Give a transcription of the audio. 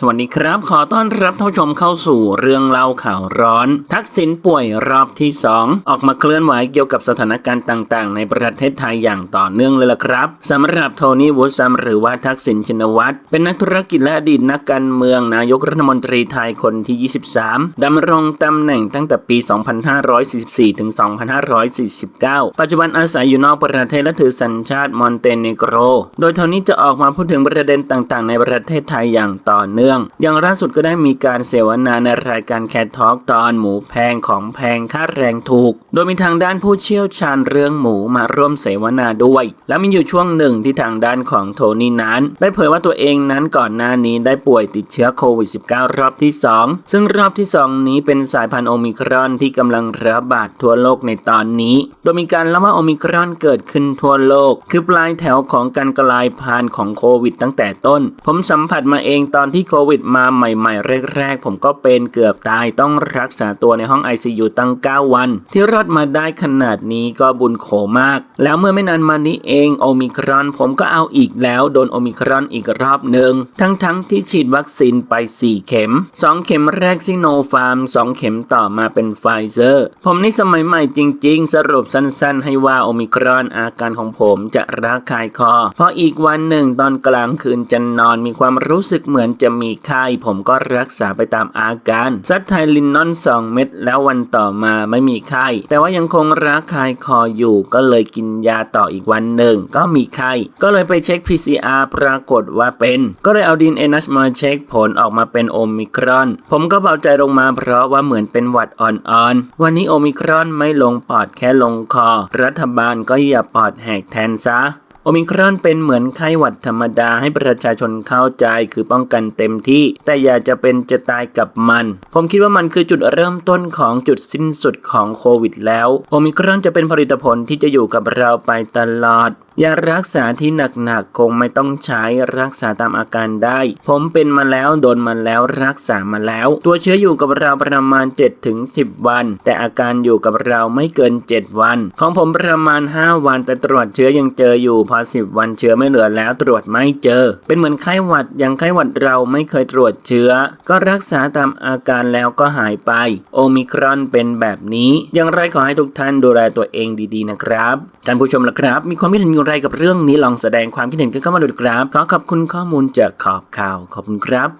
สวัสดีครับ ขอต้อนรับท่านผู้ชมเข้าสู่เรื่องเล่าข่าวร้อน ทักษิณป่วยรอบที่ 2 ออกมาเคลื่อนไหวเกี่ยวกับสถานการณ์ต่างๆ ในประเทศไทยอย่างต่อเนื่องเลยล่ะครับสำหรับโทนี่วูดซัมหรือว่าทักษิณชินวัตรเป็นนักธุรกิจและอดีตนักการเมืองนายกรัฐมนตรีไทยคนที่ 23ดำรงตำแหน่งตั้งแต่ปี 2544 ถึง 2549 ปัจจุบันอาศัยอยู่นอกประเทศและถือสัญชาติมอนเตเนโกร โดยโทนี่จะออกมาพูดถึงประเด็นต่างๆ ในประเทศไทยอย่างต่อเนื่องอย่างล่าสุดก็ได้มีการเสวนาในรายการแคททอ k ตอนหมูแพงของแพงค่าแรงถูก โดยมีทางด้านผู้เชี่ยวชาญเรื่องหมูมาร่วมเสวนาด้วย และมีอยู่ช่วงหนึ่งที่ทางด้านของโทนี่นั้น ได้เผยว่าตัวเองนั้นก่อนหน้านี้ได้ป่วยติดเชื้อโควิด -19 รอบที่ 2 ซึ่งรอบที่ 2 นี้เป็นสายพันธุ์โอมิครอนที่กำลังระบาดทั่วโลกในตอนนี้ โดยมีการเล่าว่าโอมิครอนเกิดขึ้นทั่วโลก คือปลายแถวของการกลายพันธุ์ของโควิด ตั้งแต่ต้น ผมสัมผัสมาเองตอนที่โควิดมาใหม่ๆ แรกๆ ผมก็เป็นเกือบตายต้องรักษาตัวในห้อง ICU ตั้ง 9 วัน ที่รอดมาได้ขนาดนี้ก็บุญโขมาก แล้วเมื่อไม่นานมานี้เองโอมิครอน ผมก็เอาอีกแล้วโดนโอมิครอนอีกรอบหนึ่งทั้งๆที่ฉีดวัคซีนไป 4 เข็ม 2 เข็มแรกซิโนฟาร์ม 2 เข็มต่อมาเป็นไฟเซอร์ ผมนี่สมัยใหม่จริง ๆ สรุปสั้นๆ ให้ว่าโอมิครอนอาการของผมจะระคายคอ เพราะอีกวันหนึ่งตอนกลางคืนจะนอนมีความรู้สึกเหมือนจะมีไข้ผมก็รักษาไปตามอาการ ซัดไทลินนอน 2 เม็ดแล้ววันต่อมาไม่มีไข้ แต่ว่ายังคงระคายคออยู่ ก็เลยกินยาต่ออีกวันหนึ่ง ก็มีไข้ ก็เลยไปเช็ค PCR ปรากฏว่าเป็น ก็เลยเอาดินเอนัสมาเช็คผลออกมาเป็นโอมิครอน ผมก็เบาใจลงมาเพราะว่าเหมือนเป็นหวัดอ่อนๆ วันนี้โอมิครอนไม่ลงปอดแค่ลงคอ รัฐบาลก็อย่าปอดแหกแทนซะ โอมิครอนเป็นเหมือนไข้หวัดธรรมดาให้ประชาชนเข้าใจคือป้องกันเต็มที่ แต่อย่าจะเป็นจะตายกับมัน ผมคิดว่ามันคือจุดเริ่มต้นของจุดสิ้นสุดของโควิดแล้ว โอมิครอนจะเป็นผลิตผลที่จะอยู่กับเราไปตลอด ยารักษาที่หนักๆคงไม่ต้องใช้รักษาตามอาการได้ ผมเป็นมาแล้วโดนมาแล้วรักษามาแล้ว ตัวเชื้ออยู่กับเราประมาณ 7-10 วัน แต่อาการอยู่กับเราไม่เกิน 7 วัน ของผมประมาณ 5 วัน แต่ตรวจเชื้อยังเจออยู่พอ 10 วันเชื้อไม่เหลือแล้วตรวจไม่เจอ เป็นเหมือนไข้หวัดอย่างไข้หวัดเราไม่เคยตรวจเชื้อ ก็รักษาตามอาการแล้วก็หายไป โอมิครอนเป็นแบบนี้ อย่างไรขอให้ทุกท่านดูแลตัวเองดีๆนะครับท่านผู้ชมล่ะครับ มีความคิดเห็นอย่างไรกับเรื่องนี้ลองแสดงความคิดเห็นกันเข้ามาดูครับ ขอขอบคุณข้อมูลจากขอบข่าวขอบคุณครับ